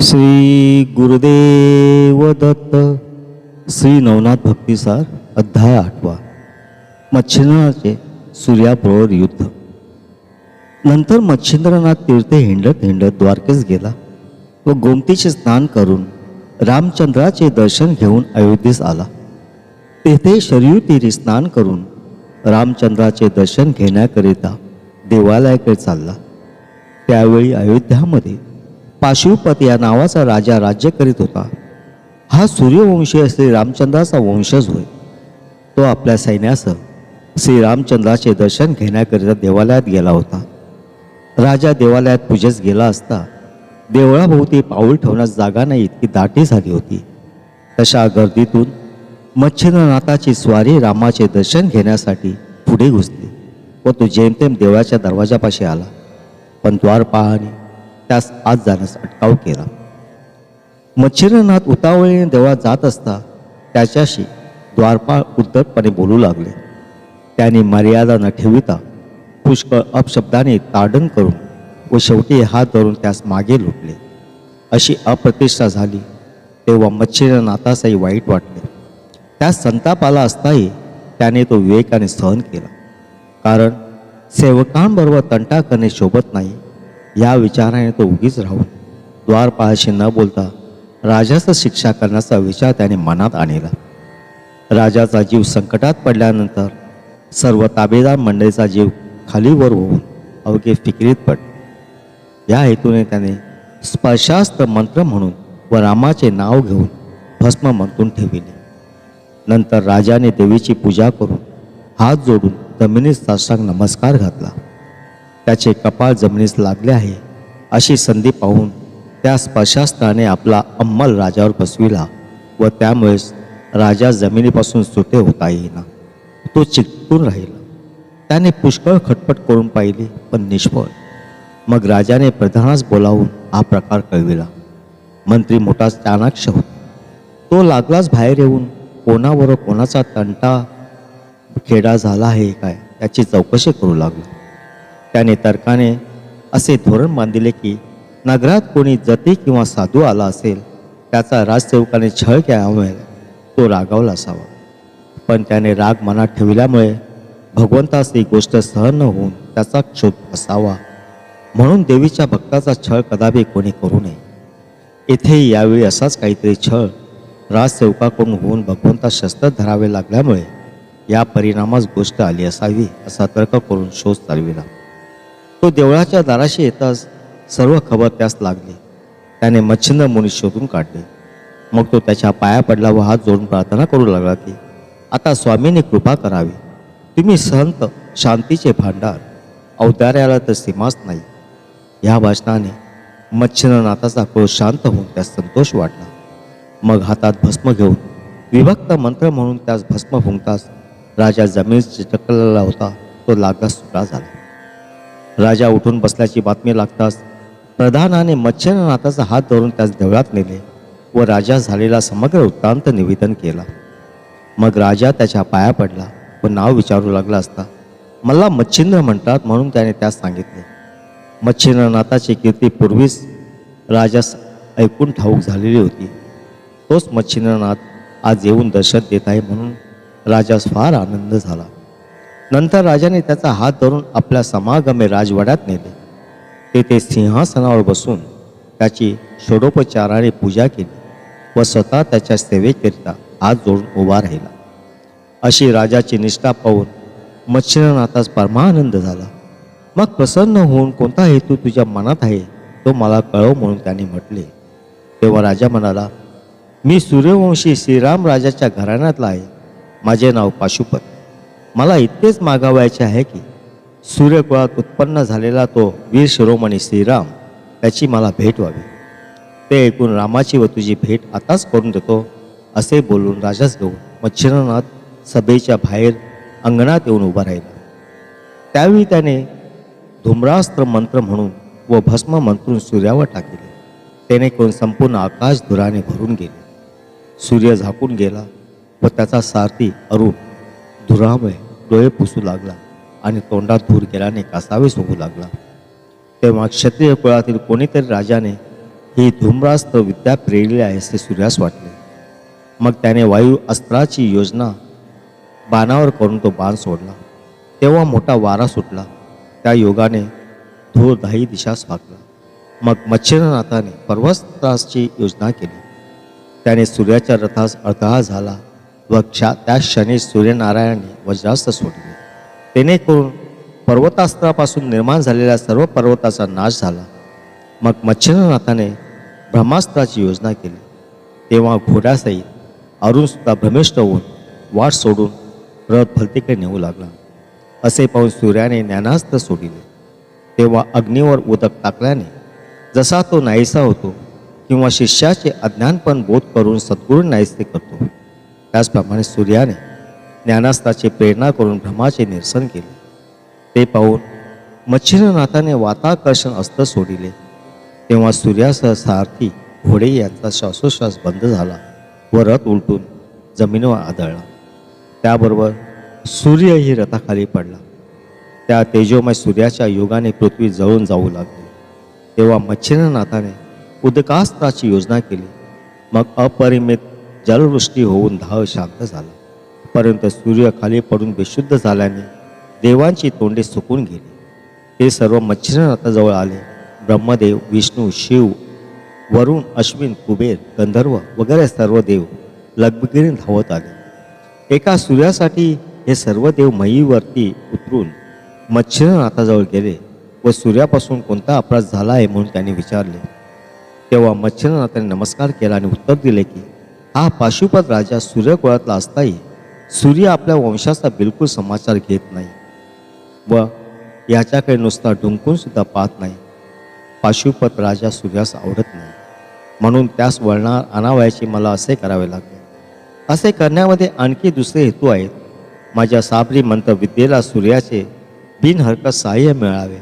श्री गुरुदेव दत्त श्री नवनाथ भक्तिसार अध्याय आठवा. मच्छिंद्रनाथचे सूर्याबरोबर युद्ध. नंतर मच्छिंद्रनाथ तीर्थे हिंडत हिंडत द्वारकेस गेला व गोमतीचे स्नान करून रामचंद्राचे दर्शन घेऊन अयोध्येस आला. तेथे शरयू तीरी स्नान करून रामचंद्राचे दर्शन घेण्याकरिता देवालयाकडे चालला. त्यावेळी अयोध्यामध्ये पाशुपत या नावाचा राजा राज्य करीत होता. हा सूर्यवंशी श्री रामचंद्राचा वंशज होय. तो आपल्या सैन्यासह श्रीरामचंद्राचे दर्शन घेण्याकरिता देवालयात गेला होता. राजा देवालयात पूजेस गेला असता देवळाभोवती पाऊल ठेवण्यास जागा नाही इतकी दाटी झाली होती. तशा गर्दीतून मच्छिंद्रनाथाची स्वारी रामाचे दर्शन घेण्यासाठी पुढे घुसली. व तो जेमतेम देवळाच्या दरवाजापाशी आला. पण द्वारपाहाने त्यास आत जाण्यास अटकाव केला. मच्छिरनाथ उतावळीने देवळात जात असता त्याच्याशी द्वारपाळ उद्धटपणे बोलू लागले. त्याने मर्यादा न ठेविता पुष्कळ अपशब्दाने ताडण करून व शेवटी हात धरून त्यास मागे लुटले. अशी अप्रतिष्ठा झाली तेव्हा मच्छिरनाथासही वाईट वाटले. त्यास संताप आला असताही त्याने तो विवेकाने सहन केला. कारण सेवकांबरोबर तंटा करणे शोभत नाही या विचाराने तो उगीच राहून द्वारपाळाशी न बोलता राजाचा शिक्षा करण्याचा विचार त्याने मनात आणला. राजाचा जीव संकटात पडल्यानंतर सर्व ताबेदार मंडळीचा जीव खालीवर होऊन अवघे फिक्रीत पड या हेतूने त्याने स्पर्शास्त्र मंत्र म्हणून व रामाचे नाव घेऊन भस्म मंतून ठेविले. नंतर राजाने देवीची पूजा करून हात जोडून जमिनीत साष्टांग नमस्कार घातला. त्याचे कपाळ जमिनीस लागले आहे. अशी संधी पाहून त्या स्पर्शास्त्राने आपला अंमल राजावर बसविला व त्यामुळेच राजा जमिनीपासून सुटे होता येईना. तो चिकटून राहिला. त्याने पुष्कळ खटपट करून पाहिली पण निष्फळ. मग राजाने प्रधानास बोलावून हा प्रकार कळविला. मंत्री मोठा चाणाक्ष होता. तो लागलाच बाहेर येऊन कोणावर कोणाचा तंटा खेडा झाला आहे काय? त्याची चौकशी करू लागला. त्याने तर्काने असे धोरण बांधिले की नगरात कोणी जती किंवा साधू आला असेल त्याचा राजसेवकाने छळ केल्यामुळे तो रागावला असावा. पण त्याने राग मनात ठेवल्यामुळे भगवंतास ही गोष्ट सहन न होऊन त्याचा क्षोभ असावा. म्हणून देवीच्या भक्ताचा छळ कदापि कोणी करू नये. येथेही यावेळी असाच काहीतरी छळ राजसेवकाकडून होऊन भगवंता शस्त्र धरावे लागल्यामुळे या परिणामास गोष्ट आली असावी असा तर्क करून शोध चालविला. तो देवळाच्या दाराशी येताच सर्व खबर त्यास लागली. त्याने मच्छिंद मुनी शोधून काढले. मग तो त्याच्या पाया पडला व हात जोडून प्रार्थना करू लागला की आता स्वामीने कृपा करावी. तुम्ही संत शांतीचे भांडार अवतार्याला तर सीमाच नाही. ह्या भाषणाने मच्छिंद्रनाथाचा क्रोध शांत होऊन त्यास संतोष वाटला. मग हातात भस्म घेऊन विभक्त मंत्र म्हणून त्यास भस्म फुंकताच राजा जमिनीत चिटकलेला होता तो लागला सुटा झाला. राजा उठून बसल्याची बातमी लागताच प्रधानाने मच्छिंद्रनाथाचा हात धरून त्यास देवळात नेले व राजा झालेला समग्र वृत्तांत निवेदन केला. मग राजा त्याच्या पाया पडला व नाव विचारू लागला असता. मला मच्छिंद्र म्हणतात म्हणून त्याने त्यास सांगितले. मच्छिंद्रनाथाची कीर्ती पूर्वीच राजास ऐकून ठाऊक झालेली होती. तोच मच्छिंद्रनाथ आज येऊन दर्शन देत आहे म्हणून राजास फार आनंद झाला. नंतर राजाने त्याचा हात धरून आपल्या समागमे राजवाड्यात नेले. तेथे सिंहासनावर बसून त्याची षोडोपचाराने पूजा केली व स्वतः त्याच्या सेवेकरिता हात जोडून उभा राहिला. अशी राजाची निष्ठा पाहून मच्छिंद्रनाथास परमानंद झाला. मग प्रसन्न होऊन कोणता हेतू तुझ्या मनात आहे तो मला कळव म्हणून त्याने म्हटले. तेव्हा राजा म्हणाला मी सूर्यवंशी श्रीराम राजाच्या घराण्यातला आहे. माझे नाव पाशुपत. मला इतकेच मागावायचे आहे की सूर्यकुळात उत्पन्न झालेला तो वीर शिरोमणी श्रीराम त्याची मला भेट व्हावी. ते ऐकून रामाची व तुझी भेट आताच करून देतो असे बोलून राजास घेऊन मच्छिंद्रनाथ सभेच्या बाहेर अंगणात येऊन उभा राहिला. त्यावेळी त्याने धूम्रास्त्र मंत्र म्हणून व भस्म मंत्रून सूर्यावर टाकले. त्याने करून संपूर्ण आकाश धुराने भरून गेले. सूर्य झाकून गेला व त्याचा सारथी अरुण धुरामुळे डोळे पुसू लागला आणि तोंडात धूर गेल्याने कासावीस होऊ लागला. तेव्हा क्षत्रिय कुळातील कोणीतरी राजाने ही धूम्रास्त्र विद्या प्रेरली आहे असे सूर्यास वाटले. मग त्याने वायू अस्त्राची योजना बाणावर करून तो बाण सोडला. तेव्हा मोठा वारा सुटला. त्या योगाने धूर दाही दिशास फाकला मग मच्छिंद्रनाथाने पर्वस्त्राची योजना केली. त्याने सूर्याच्या रथास अडथळा झाला. व त्या क्षणी सूर्यनारायणाने वज्रास्त्र सोडले. तेने करून पर्वतास्त्रापासून निर्माण झालेल्या सर्व पर्वताचा नाश झाला. मग मच्छिंद्रनाथाने ब्रह्मास्त्राची योजना केली. तेव्हा घोड्यासहित अरुणसुद्धा भ्रमिष्ट होऊन वाट सोडून रथ फलतीकडे नेऊ लागला. असे पाहून सूर्याने ज्ञानास्त्र सोडिले. तेव्हा अग्नीवर उदक टाकल्याने जसा तो नाहीसा होतो किंवा शिष्याचे अज्ञानपण बोध करून सद्गुरू नाहीसे करतो. त्याचप्रमाणे सूर्याने ज्ञानास्त्राची प्रेरणा करून भ्रमाचे निरसन केले. ते पाहून मच्छिंद्रनाथाने वाताकर्षण अस्त्र सोडिले. तेव्हा सूर्यासह सारथी घोडे यांचा श्वासोश्वास बंद झाला व रथ उलटून जमिनीवर आदळला. त्याबरोबर सूर्यही रथाखाली पडला. त्या तेजोमय सूर्याच्या योगाने पृथ्वी जळून जाऊ लागली. तेव्हा मच्छिंद्रनाथाने उदकास्त्राची योजना केली. मग अपरिमित जलवृष्टी होऊन धाव शांत झाला. परंतु सूर्य खाली पडून बेशुद्ध झाल्याने देवांची तोंडे सुकून गेली. ते सर्व मच्छिनाथाजवळ आले. ब्रह्मदेव विष्णू शिव वरुण अश्विन कुबेर गंधर्व वगैरे सर्व देव लगबगिरी धावत आले. एका सूर्यासाठी हे सर्व देव मयीवरती उतरून मच्छिंद्रनाथाजवळ गेले व सूर्यापासून कोणता अपराध झाला आहे म्हणून त्यांनी विचारले. तेव्हा मच्छिंद्रनाथाने नमस्कार केला आणि उत्तर दिले की हा पाशुपत राजा सूर्यकुळातला असताही सूर्य आपल्या वंशाचा बिलकुल समाचार घेत नाही व याच्याकडे नुसता डुंकून सुद्धा पाहत नाही. पाशुपत राजा सूर्यास आवडत नाही. म्हणून त्यास वळणार आणावयाचे मला असे करावे लागले. असे करण्यामध्ये आणखी दुसरे हेतू आहेत. माझ्या साबरी मंत्र विद्येला सूर्याचे बिनहरकत सहाय्य मिळावे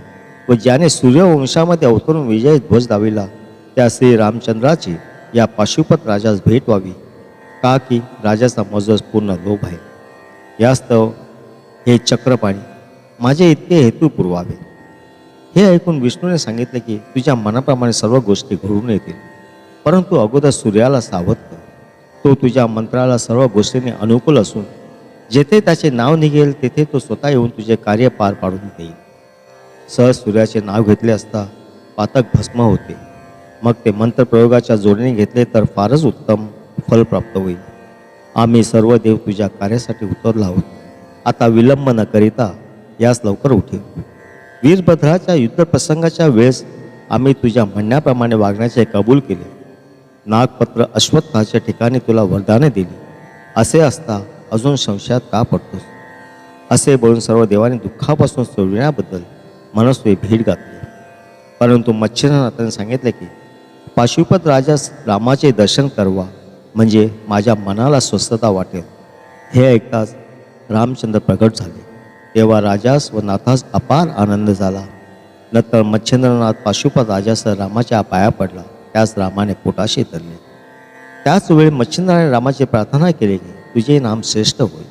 व ज्याने सूर्यवंशामध्ये अवतरून विजय ध्वज दाविला त्या श्री रामचंद्राची या पाशुपत राजास भेट व्हावी. का की राजाचा मजस पूर्ण लोभ आहे? यास्तव हे चक्रपाणी माझे इतके हेतू पुरवावे. हे ऐकून विष्णूने सांगितले की तुझ्या मनाप्रमाणे सर्व गोष्टी घडून येतील. परंतु अगोदर सूर्याला सावध कर. तो तुझ्या मंत्राला सर्व गोष्टींनी अनुकूल असून जेथे त्याचे नाव निघेल तेथे तो स्वतः येऊन तुझे कार्य पार पाडून देईल. सहज सूर्याचे नाव घेतले असता पातक भस्म होते. मग ते मंत्रप्रयोगाच्या जोडीने घेतले तर फारच उत्तम फल प्राप्त होईल. आम्ही सर्व देव तुझ्या कार्यासाठी उतरला आहोत. आता विलंब न करिता यास लवकर उठेल वीरभद्राच्या युद्धप्रसंगाच्या वेळेस आम्ही तुझ्या म्हणण्याप्रमाणे वागण्याचे कबूल केले. नागपत्र अश्वत्थाच्या ठिकाणी तुला वरदाने दिली. असे असता अजून संशयात का पडतोस? असे बोलून सर्व देवाने दुःखापासून सोडविण्याबद्दल मनस्वी भीड घातली परंतु मच्छिंद्रनाथाने सांगितले की पाशुपत राजास रामाचे दर्शन करवा. म्हणजे माझ्या मनाला स्वस्थता वाटेल. हे ऐकताच रामचंद्र प्रगट झाले. तेव्हा राजास व नाथास अपार आनंद झाला. नंतर मच्छिंद्रनाथ पाशुपत राजासह रामाच्या पाया पडला. त्यास रामाने पोटाशी धरले. त्याचवेळी मच्छिंद्राने रामाची प्रार्थना केली की तुझे नाम श्रेष्ठ होईल.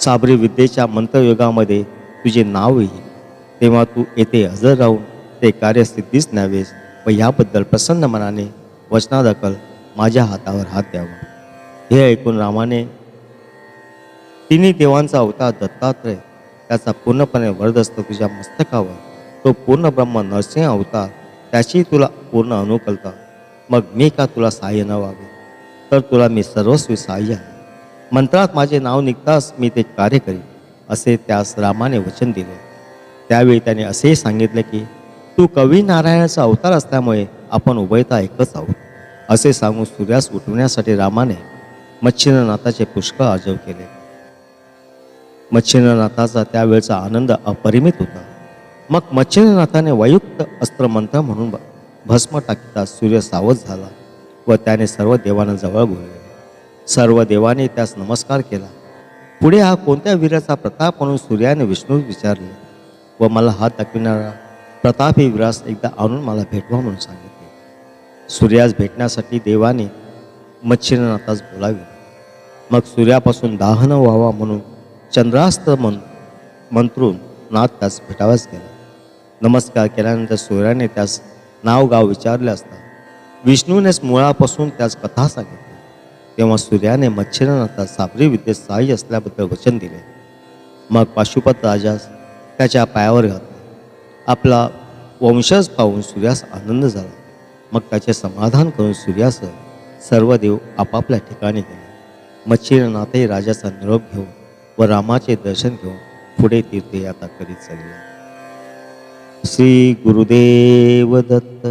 साबरी विद्येच्या मंत्रयोगामध्ये तुझे नाव येईल. तेव्हा तू येथे हजर राहून ते कार्यस्थितीच न्यावेस व याबद्दल प्रसन्न मनाने वचनादखल माझ्या हातावर हात द्यावा. हे ऐकून रामाने तिन्ही देवांचा अवतार दत्तात्रय त्याचा पूर्णपणे वरदस्त तुझ्या मस्तकावर तो पूर्ण ब्रह्म नरसिंह अवतार त्याची तुला पूर्ण अनुकलता. मग मी का तुला सहाय्य न व्हावे? तर तुला मी सर्वस्वी सहाय्य आहे. मंत्रात माझे नाव निघताच मी ते कार्य करीन असे त्यास रामाने वचन दिले. त्यावेळी त्याने असेही सांगितले की तू कवी नारायणाचा अवतार असल्यामुळे आपण उभयता एकच आहोत. असे सांगून सूर्यास उठवण्यासाठी रामाने मच्छिंद्रनाथाचे पुष्कळ आजव केले. मच्छिंद्रनाथाचा त्यावेळचा आनंद अपरिमित होता. मग मच्छिंद्रनाथाने वयुक्त अस्त्रमंत्र म्हणून भस्म टाकता सूर्य सावध झाला व त्याने सर्व देवांना जवळ बोलले. सर्व देवाने त्यास नमस्कार केला. पुढे हा कोणत्या वीराचा प्रताप म्हणून सूर्याने विष्णू विचारले? व मला हात दाखविणारा प्रतापी विरास एकदा आणून मला भेटवा म्हणून सांगितले. सूर्यास भेटण्यासाठी देवाने मच्छिरनाथास बोलावे. मग सूर्यापासून दाहन व्हावा म्हणून चंद्रास्त मन मंत्रून नाथ त्यास भेटावाच गेला. नमस्कार केल्यानंतर सूर्याने त्यास नाव गाव विचारले असता विष्णूनेच मुळापासून त्यास कथा सांगितली. तेव्हा सूर्याने मच्छिरनाथा साबरी विद्येत सहाय्य असल्याबद्दल वचन दिले. मग पाशुपत राजास त्याच्या पायावर घातले. आपला वंशज पाहून सूर्यास आनंद झाला. मग त्याचे समाधान करून सूर्यासह सर्व देव आपापल्या ठिकाणी गेले. मच्छिरनाथही राजाचा निरोप घेऊन व रामाचे दर्शन घेऊन पुढे तीर्थयात्रा करीत चालले. श्री गुरुदेव दत्त